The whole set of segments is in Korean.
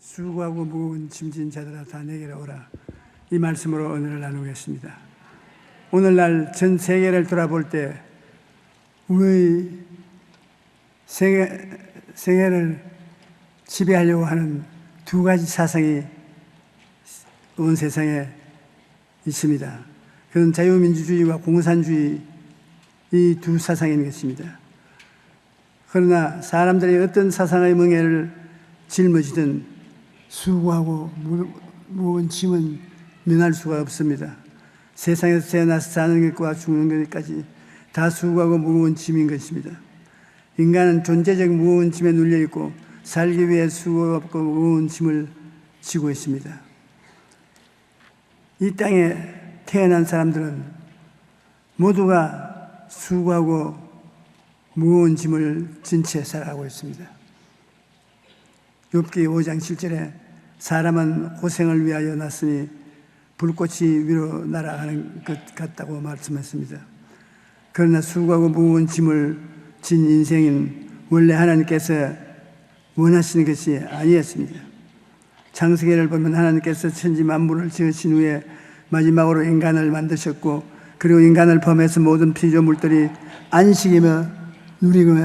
수고하고 무거운 짐진 자들아 다 내게로 오라. 이 말씀으로 오늘을 나누겠습니다. 오늘날 전 세계를 돌아볼 때 우리 세계, 세계를 지배하려고 하는 두 가지 사상이 온 세상에 있습니다. 그건 자유민주주의와 공산주의 이 두 사상인 것입니다. 그러나 사람들이 어떤 사상의 멍에를 짊어지든 수고하고 무- 무거운 짐은 면할 수가 없습니다. 세상에서 태어나서 사는 것과 죽는 것까지 다 수고하고 무거운 짐인 것입니다. 인간은 존재적 무거운 짐에 눌려 있고 살기 위해 수고하고 무거운 짐을 지고 있습니다. 이 땅에 태어난 사람들은 모두가 수고하고 무거운 짐을 진 채 살아가고 있습니다. 욥기 5장 7절에 사람은 고생을 위하여 났으니 불꽃이 위로 날아가는 것 같다고 말씀했습니다. 그러나 수고하고 무거운 짐을 진 인생은 원래 하나님께서 원하시는 것이 아니었습니다. 창세기를 보면 하나님께서 천지 만물을 지으신 후에 마지막으로 인간을 만드셨고 그리고 인간을 포함해서 모든 피조물들이 안식이며 누리고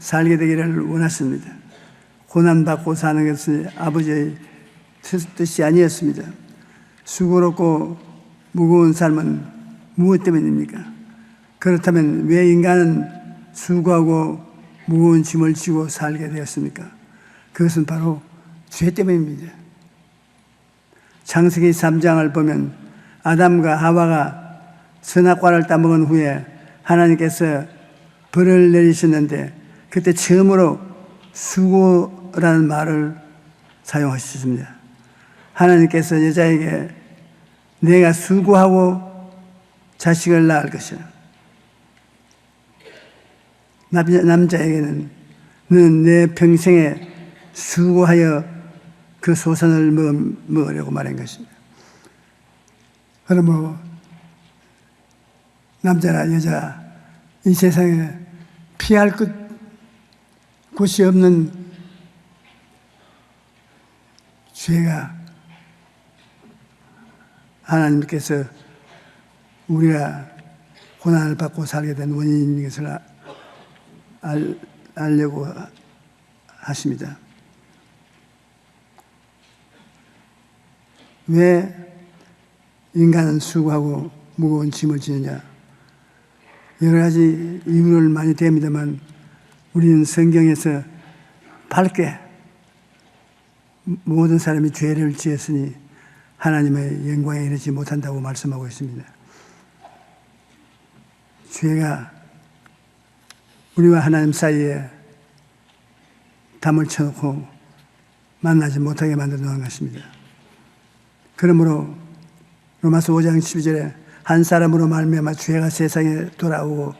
살게 되기를 원하십니다. 고난받고 사는 것이 아버지의 뜻이 아니었습니다. 수고롭고 무거운 삶은 무엇 때문입니까? 그렇다면 왜 인간은 수고하고 무거운 짐을 지고 살게 되었습니까? 그것은 바로 죄 때문입니다. 창세기 3장을 보면 아담과 하와가 선악과를 따먹은 후에 하나님께서 벌을 내리셨는데 그때 처음으로 수고 라는 말을 사용하셨습니다. 하나님께서 여자에게 내가 수고하고 자식을 낳을 것이라. 남자- 남자에게는 너는 내 평생에 수고하여 그 소선을 먹- 먹으려고 말한 것입니다. 그러므로 남자나 여자 이 세상에 피할 것 곳이 없는 죄가 하나님께서 우리가 고난을 받고 살게 된 원인인 것을 아- 알, 알려고 하십니다. 왜 인간은 수고하고 무거운 짐을 지느냐? 여러 가지 이유를 많이 댑니다만 우리는 성경에서 밝게 모든 사람이 죄를 지었으니 하나님의 영광에 이르지 못한다고 말씀하고 있습니다. 죄가 우리와 하나님 사이에 담을 쳐놓고 만나지 못하게 만들어 놓은 것입니다. 그러므로 로마서 5장 12절에 한 사람으로 말미암아 죄가 세상에 돌아오고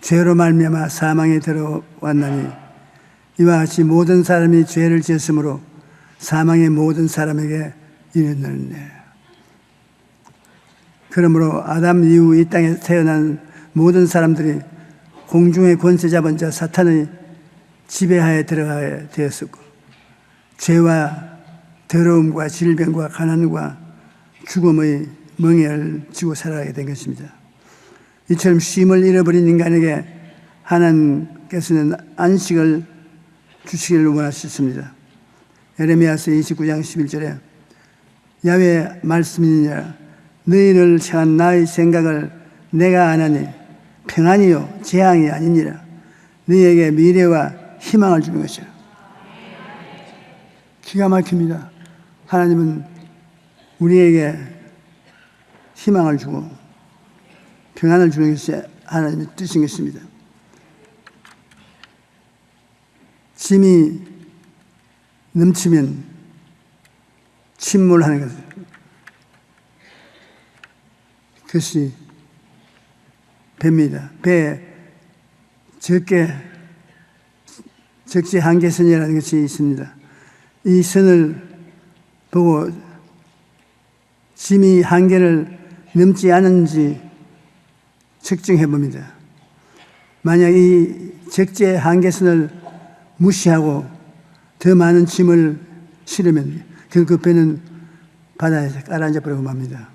죄로 말미암아 사망에 들어왔나니 이와 같이 모든 사람이 죄를 지었으므로 사망의 모든 사람에게 이르렀네. 그러므로 아담 이후 이 땅에 태어난 모든 사람들이 공중의 권세 잡은 자 사탄의 지배하에 들어가게 되었었고 죄와 더러움과 질병과 가난과 죽음의 멍에를 지고 살아가게 된 것입니다. 이처럼 쉼을 잃어버린 인간에게 하나님께서는 안식을 주시기를 원하셨습니다. 에레미야서 29장 11절에 야외 말씀이니라 너희를 향한 나의 생각을 내가 아나니 평안이요 재앙이 아니니라 너희에게 미래와 희망을 주는 것이라 기가 막힙니다. 하나님은 우리에게 희망을 주고 평안을 주는 것이 하나님의 뜻인 것입니다. 짐이 넘치면 침몰하는 것. 그것이 배입니다. 배 적게 적지 한계선이라는 것이 있습니다. 이 선을 보고 짐이 한계를 넘지 않은지 측정해 봅니다. 만약 이 적재 한계선을 무시하고 더 많은 짐을 싫으면 그, 그 배는 바다에서 깔아앉아 버리고 맙니다.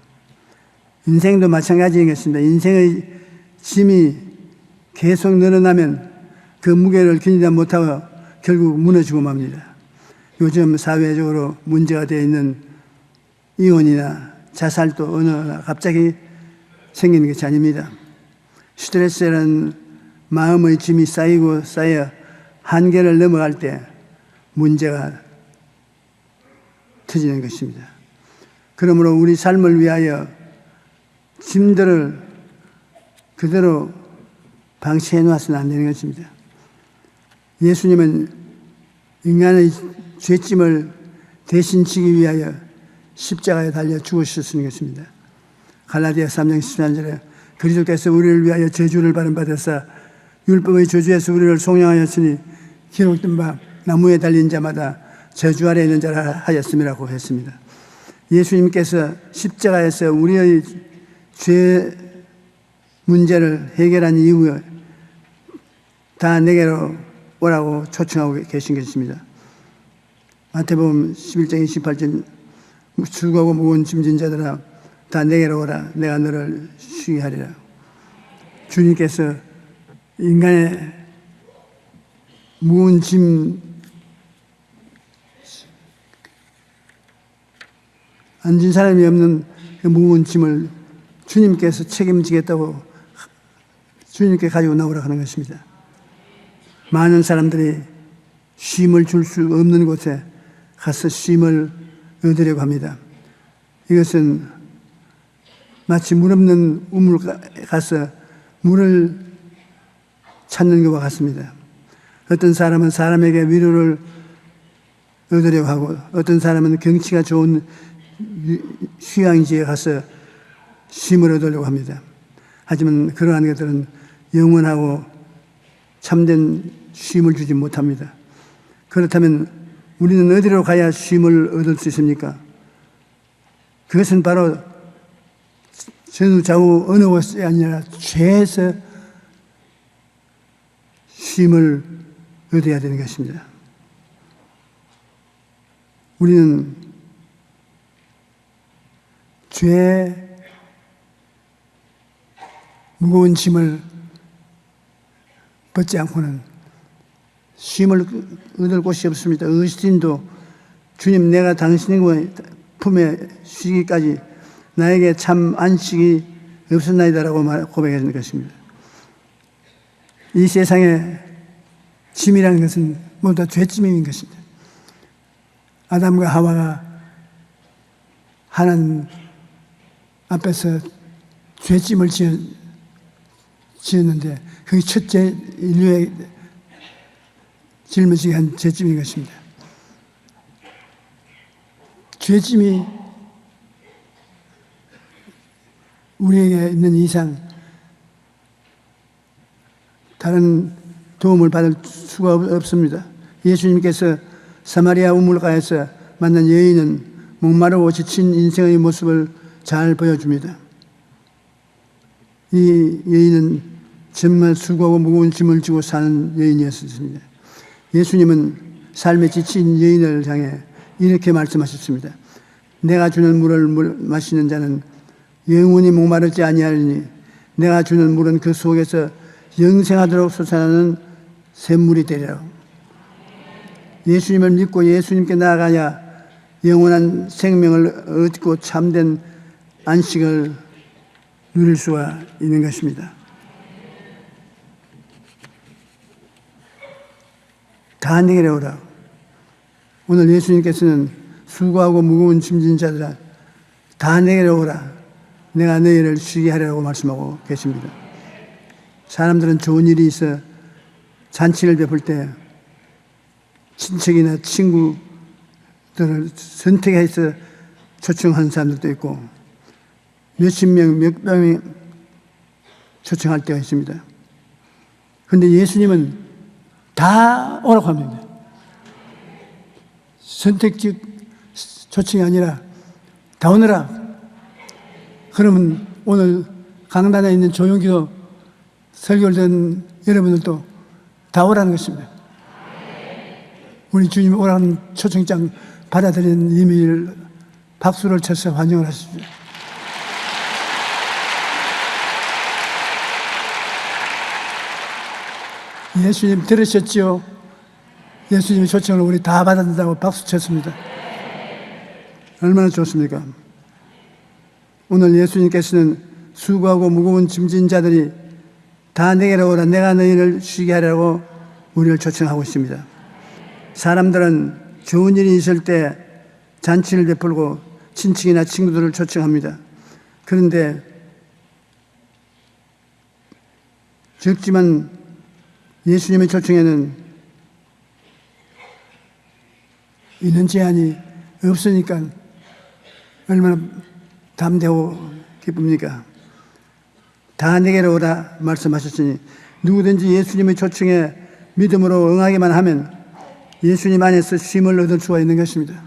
인생도 마찬가지겠습니다. 인생의 짐이 계속 늘어나면 그 무게를 견디다 못하고 결국 무너지고 맙니다. 요즘 사회적으로 문제가 되어 있는 이혼이나 자살도 어느 갑자기 생기는 것이 아닙니다. 스트레스라는 마음의 짐이 쌓이고 쌓여 한계를 넘어갈 때 문제가 터지는 것입니다. 그러므로 우리 삶을 위하여 짐들을 그대로 방치해 놓아서는 안 되는 것입니다. 예수님은 인간의 죄짐을 대신 지기 위하여 십자가에 달려 죽으셨으는 것입니다. 갈라디아 3장 13절에 그리스도께서 우리를 위하여 저주를 받은 받아사 율법의 저주에서 우리를 송영하였으니 기록된 바 나무에 달린 자마다 저주 아래 있는 자라 하였음이라고 했습니다. 예수님께서 십자가에서 우리의 죄 문제를 해결한 이후에 다 내게로 오라고 초청하고 계신 것입니다. 마태복음 11장 28절 수고하고 무거운 짐진 자들아 다 내게로 오라 내가 너를 쉬게 하리라. 주님께서 인간의 무거운 짐 앉은 사람이 없는 그 무거운 짐을 주님께서 책임지겠다고 주님께 가지고 나오라 하는 것입니다. 많은 사람들이 쉼을 줄 수 없는 곳에 가서 쉼을 얻으려고 합니다. 이것은 마치 물 없는 우물 가서 물을 찾는 것과 같습니다. 어떤 사람은 사람에게 위로를 얻으려고 하고 어떤 사람은 경치가 좋은 휴양지에 가서 쉼을 얻으려고 합니다. 하지만 그러한 것들은 영원하고 참된 쉼을 주지 못합니다. 그렇다면 우리는 어디로 가야 쉼을 얻을 수 있습니까? 그것은 바로 전후 좌우 어느 곳이 아니라 죄에서 쉼을 얻어야 되는 것입니다. 우리는 죄 무거운 짐을 벗지 않고는 쉼을 얻을 곳이 없습니다. 의신도 주님 내가 당신의 품에 쉬기까지 나에게 참 안식이 없었나이다라고 고백하는 것입니다. 이 세상에 짐이라는 것은 모두 다 죄짐인 것입니다. 아담과 하와가 하나님 앞에서 죄짐을 지었, 지었는데 그게 첫째 인류의 짊어지게 한 죄짐인 것입니다. 죄짐이 우리에게 있는 이상 다른 도움을 받을 수가 없습니다. 예수님께서 사마리아 우물가에서 만난 여인은 목마르고 지친 인생의 모습을 잘 보여줍니다. 이 여인은 정말 수고하고 무거운 짐을 지고 사는 여인이었습니다. 예수님은 삶에 지친 여인을 향해 이렇게 말씀하셨습니다. 내가 주는 물을 마시는 자는 영원히 목마르지 아니하리니 내가 주는 물은 그 속에서 영생하도록 솟아나는 샘물이 되리라. 예수님을 믿고 예수님께 나아가야 영원한 생명을 얻고 참된 안식을 누릴 수가 있는 것입니다. 다 내게 오라. 오늘 예수님께서는 수고하고 무거운 짐진 자들아 다 내게 오라. 내가 너희를 쉬게 하려고 말씀하고 계십니다. 사람들은 좋은 일이 있어 잔치를 베풀 때 친척이나 친구들을 선택해서 초청한 사람들도 있고 몇십 명, 몇 명이 초청할 때가 있습니다. 그런데 예수님은 다 오라고 합니다. 선택적 초청이 아니라 다 오너라. 그러면 오늘 강단에 있는 조용기도 듣는 여러분들도 다 오라는 것입니다. 우리 주님 오라는 초청장 받아들인 이미를 박수를 쳐서 환영을 하십시오. 예수님 들으셨지요? 예수님의 초청을 우리 다 받아들인다고 박수 쳤습니다. 얼마나 좋습니까? 오늘 예수님께서는 수고하고 무거운 짐진 자들이 다 내게로 오라 내가 너희를 쉬게 하려고 우리를 초청하고 있습니다. 사람들은 좋은 일이 있을 때 잔치를 베풀고 친척이나 친구들을 초청합니다. 그런데 적지만 예수님의 초청에는 인원 제한이 없으니까 얼마나 담대하고 기쁩니까? 다 내게로 오라 말씀하셨으니 누구든지 예수님의 초청에 믿음으로 응하기만 하면 예수님 안에서 쉼을 얻을 수가 있는 것입니다.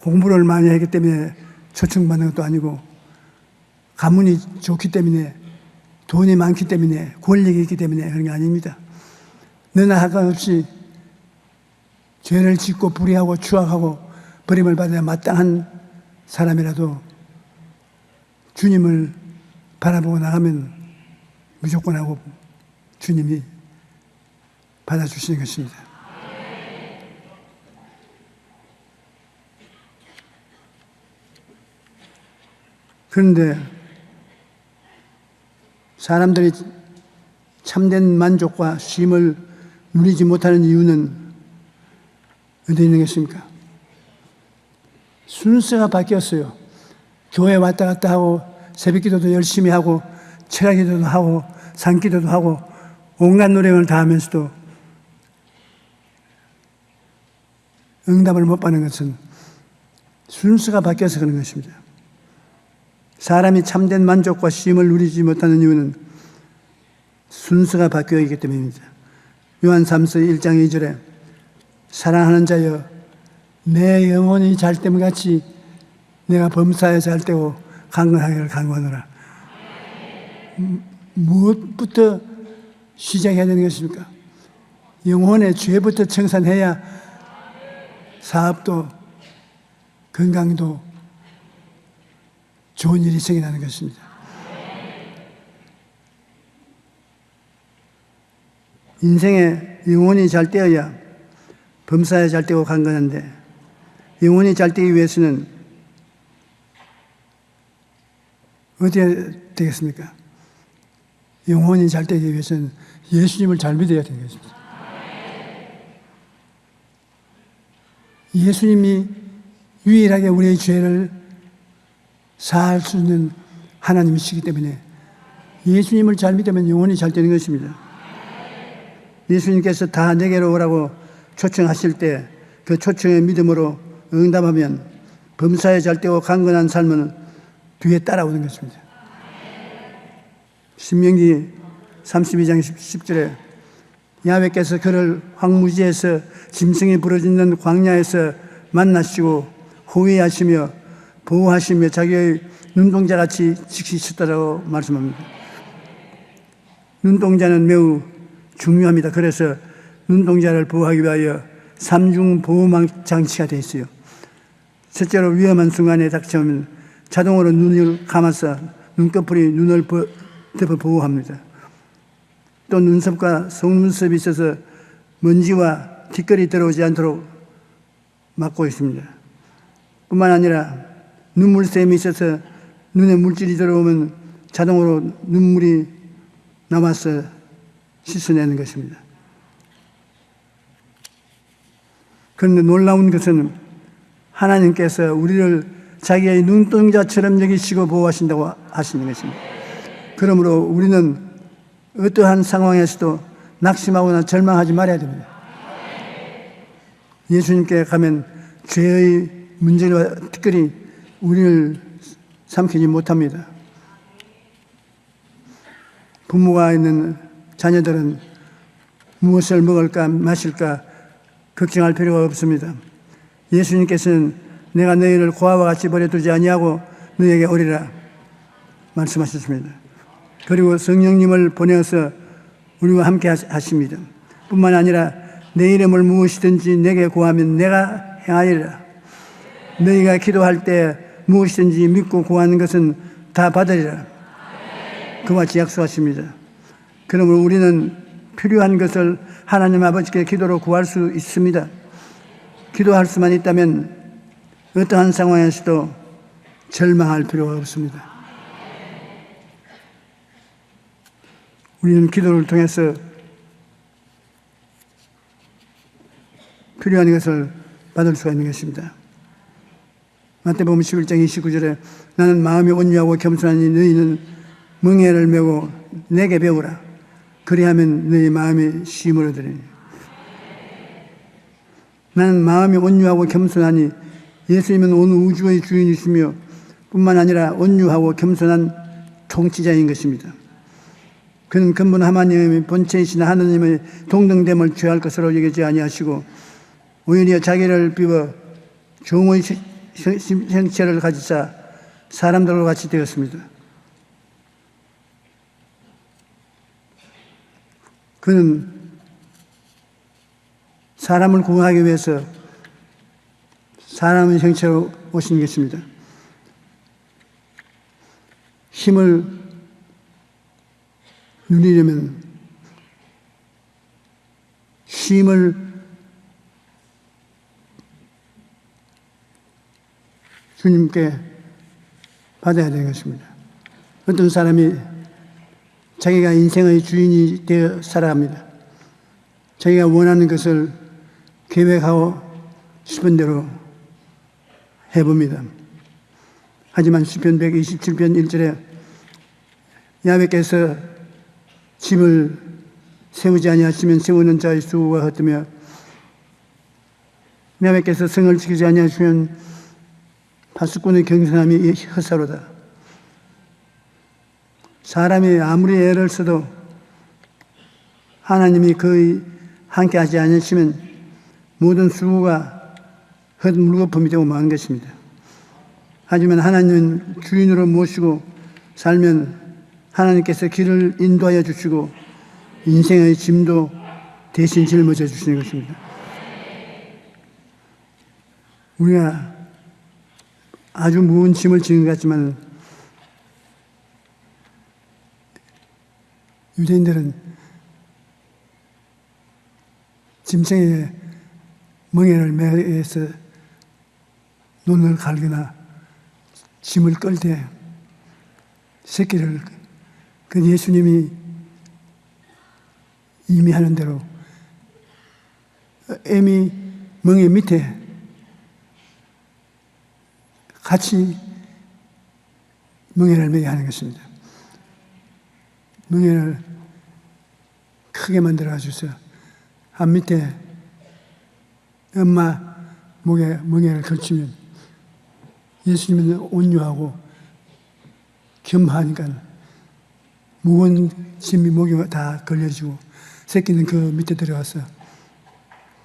공부를 많이 했기 때문에 초청받는 것도 아니고 가문이 좋기 때문에 돈이 많기 때문에 권력이 있기 때문에 그런 게 아닙니다. 너나 하가없이 죄를 짓고 불의하고 추악하고 버림을 받아야 마땅한 사람이라도 주님을 바라보고 나가면 무조건 하고 주님이 받아주시는 것입니다. 그런데 사람들이 참된 만족과 쉼을 누리지 못하는 이유는 어디 있는 것입니까? 순서가 바뀌었어요. 교회 왔다 갔다 하고 새벽 기도도 열심히 하고 철학 기도도 하고 산 기도도 하고 온갖 노력을 다 하면서도 응답을 못 받는 것은 순서가 바뀌어서 그런 것입니다. 사람이 참된 만족과 쉼을 누리지 못하는 이유는 순서가 바뀌어 있기 때문입니다. 요한 3서 1장 2절에 사랑하는 자여 내 영혼이 잘 때면 같이 내가 범사에 잘 때고 강건하기를 강구하노라. 음, 무엇부터 시작해야 되는 것입니까? 영혼의 죄부터 청산해야 사업도 건강도 좋은 일이 생겨나는 것입니다. 인생에 영혼이 잘 되어야 범사에 잘 되고 강건한데 영혼이 잘 되기 위해서는 어떻게 되겠습니까? 영혼이 잘 되기 위해서는 예수님을 잘 믿어야 되는 것입니다. 예수님이 유일하게 우리의 죄를 사할 수 있는 하나님이시기 때문에 예수님을 잘 믿으면 영혼이 잘 되는 것입니다. 예수님께서 다 내게로 오라고 초청하실 때 그 초청의 믿음으로 응답하면 범사에 잘 되고 강건한 삶은 뒤에 따라오는 것입니다. 신명기 32장 10절에 야외께서 그를 황무지에서 짐승이 부러지는 광야에서 만나시고 호위하시며 보호하시며 자기의 눈동자 같이 지키셨다고 말씀합니다. 눈동자는 매우 중요합니다. 그래서 눈동자를 보호하기 위하여 삼중 보호망 장치가 되어 있어요. 실제로 위험한 순간에 닥치면 자동으로 눈을 감아서 눈꺼풀이 눈을 덮어 보호합니다. 또 눈썹과 속눈썹이 있어서 먼지와 티끌이 들어오지 않도록 막고 있습니다. 뿐만 아니라 눈물샘이 있어서 눈에 물질이 들어오면 자동으로 눈물이 남아서 씻어내는 것입니다. 그런데 놀라운 것은 하나님께서 우리를 자기의 눈동자처럼 여기시고 보호하신다고 하시는 것입니다. 그러므로 우리는 어떠한 상황에서도 낙심하거나 절망하지 말아야 됩니다. 예수님께 가면 죄의 문제와 특별히 우리를 삼키지 못합니다. 부모가 있는 자녀들은 무엇을 먹을까 마실까 걱정할 필요가 없습니다. 예수님께서는 내가 너희를 고아와 같이 버려두지 아니하고 너에게 오리라 말씀하셨습니다. 그리고 성령님을 보내어서 우리와 함께 하십니다. 뿐만 아니라 내 이름을 무엇이든지 내게 구하면 내가 행하리라. 너희가 기도할 때 무엇이든지 믿고 구하는 것은 다 받으리라. 그와 같이 약속하십니다. 그러므로 우리는 필요한 것을 하나님 아버지께 기도로 구할 수 있습니다. 기도할 수만 있다면 어떠한 상황에서도 절망할 필요가 없습니다. 우리는 기도를 통해서 필요한 것을 받을 수가 있는 것입니다. 마태복음 11장 29절에 나는 마음이 온유하고 겸손하니 너희는 멍에를 메고 내게 배우라. 그리하면 너희 마음이 쉼을 얻으리니. 나는 마음이 온유하고 겸손하니 예수님은 온 우주의 주인이시며 뿐만 아니라 온유하고 겸손한 통치자인 것입니다. 그는 근본 하나님의 본체이신 하나님의 동등됨을 취할 것으로 여기지 아니하시고 오히려 자기를 비워 종의 형체를 가지사 사람들과 같이 되었습니다. 그는 사람을 구원하기 위해서 사람의 형체로 오신 것입니다. 힘을 누리려면 쉼을 주님께 받아야 되는 것입니다. 어떤 사람이 자기가 인생의 주인이 되어 살아갑니다. 자기가 원하는 것을 계획하고 싶은 대로 해봅니다. 하지만 시편 127편 1절에 야훼께서 집을 세우지 아니하시면 세우는 자의 수고가 헛되며 야훼께서 성을 지키지 아니하시면 파수꾼의 경성함이 헛사로다. 사람이 아무리 애를 써도 하나님이 거의 함께 하지 않으시면 모든 수고가 헛물거품이 되고 마는 것입니다. 하지만 하나님은 주인으로 모시고 살면 하나님께서 길을 인도하여 주시고 인생의 짐도 대신 짊어져 주시는 것입니다. 우리가 아주 무거운 짐을 지는 것 같지만 유대인들은 짐승에게 멍에를 매서 눈을 갈거나 짐을 끌 때 새끼를 그 예수님이 이미 하는 대로 애미 멍에 밑에 같이 멍에를 매게 하는 것입니다. 멍에를 크게 만들어 주세요. 한 밑에 엄마 목에 멍에를 걸치면 예수님은 온유하고 겸하니까 무거운 짐이 목에 다 걸려지고 새끼는 그 밑에 들어가서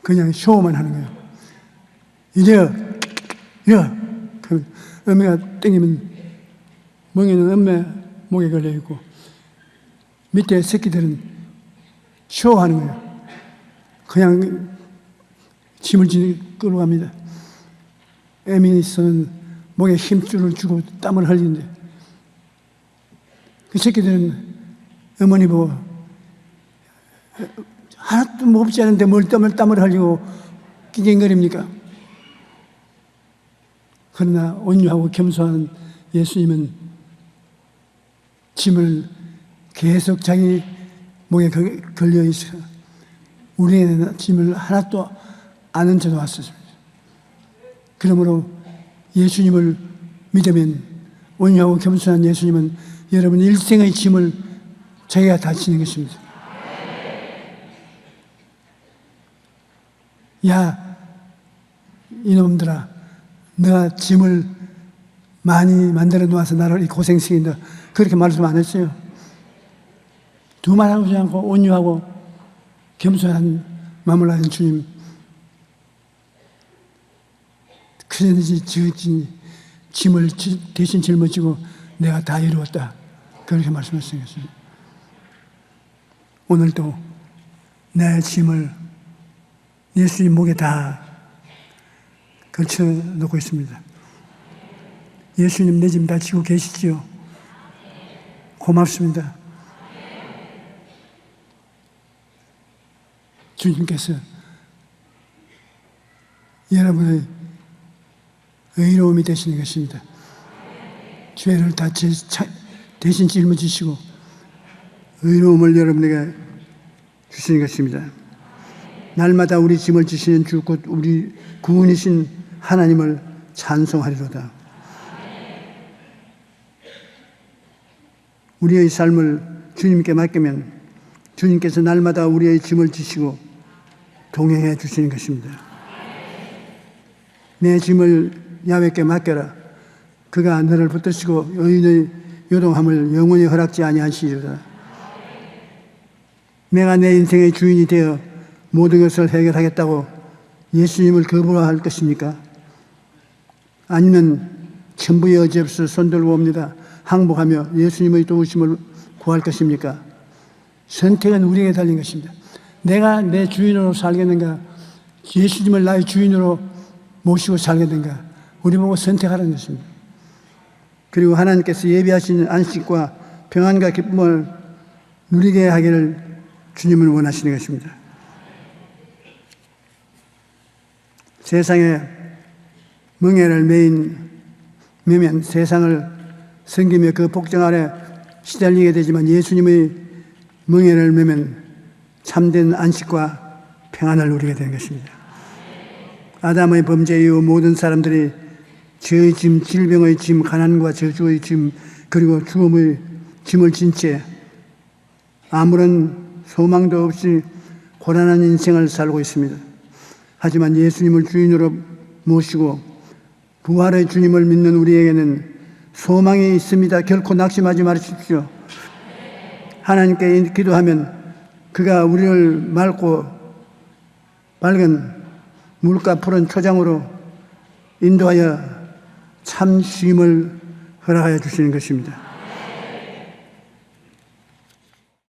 그냥 쇼만 하는 거예요. 이제 야, 그 어미가 땡기면 멍에는 엄마 목에 걸려 있고 밑에 새끼들은 쇼하는 거예요. 그냥 짐을 지 끌고 갑니다. 에미니스는 목에 힘줄을 주고 땀을 흘리는데 그 새끼들은 어머니 보고 하나도 먹지 않은데 뭘 땀을 땀을 흘리고 끼갱거립니까? 그러나 온유하고 겸손한 예수님은 짐을 계속 자기 목에 걸- 걸려 있어 우리에는 짐을 하나도 안 얹어 왔습니다. 그러므로 예수님을 믿으면 온유하고 겸손한 예수님은 여러분 일생의 짐을 자기가 다 지는 것입니다. 야, 이놈들아, 내가 짐을 많이 만들어 놓아서 나를 이 고생시킨다. 그렇게 말씀 안 했어요. 두말 하지 않고 온유하고 겸손한 마음을 가진 주님. 그전지 지어진 짐을 지- 대신 짊어지고 내가 다 이루었다. 그렇게 말씀하셨습니다. 오늘도 내 짐을 예수님 목에 다 걸쳐 놓고 있습니다. 예수님 내 짐 다 지고 계시지요. 고맙습니다. 주님께서 여러분의 의로움이 되시는 것입니다. 죄를 다 대신 짊어지시고 의로움을 여러분에게 주시는 것입니다. 날마다 우리 짐을 지시는 주곧 우리 구원이신 하나님을 찬송하리로다. 우리의 삶을 주님께 맡기면 주님께서 날마다 우리의 짐을 지시고 동행해 주시는 것입니다. 내 짐을 야외께 맡겨라. 그가 너를 붙드시고 여인의 요동함을 영원히 허락지 아니하시리로다. 내가 내 인생의 주인이 되어 모든 것을 해결하겠다고 예수님을 거부할 것입니까? 아니면 천부의 어지없어 손들고 옵니다. 항복하며 예수님의 도우심을 구할 것입니까? 선택은 우리에게 달린 것입니다. 내가 내 주인으로 살겠는가? 예수님을 나의 주인으로 모시고 살겠는가? 우리 보고 선택하라는 것입니다. 그리고 하나님께서 예비하신 안식과 평안과 기쁨을 누리게 하기를 주님은 원하시는 것입니다. 세상에 멍해를 메인 매면 세상을 섬기며 그 복정 아래 시달리게 되지만 예수님의 멍해를 메면 참된 안식과 평안을 누리게 되는 것입니다. 아담의 범죄 이후 모든 사람들이 죄의 짐, 질병의 짐, 가난과 저주의 짐, 그리고 죽음의 짐을 진 채 아무런 소망도 없이 고단한 인생을 살고 있습니다. 하지만 예수님을 주인으로 모시고 부활의 주님을 믿는 우리에게는 소망이 있습니다. 결코 낙심하지 마십시오. 하나님께 기도하면 그가 우리를 맑고 밝은 물가 푸른 초장으로 인도하여 참 쉼을 허락하여 주시는 것입니다.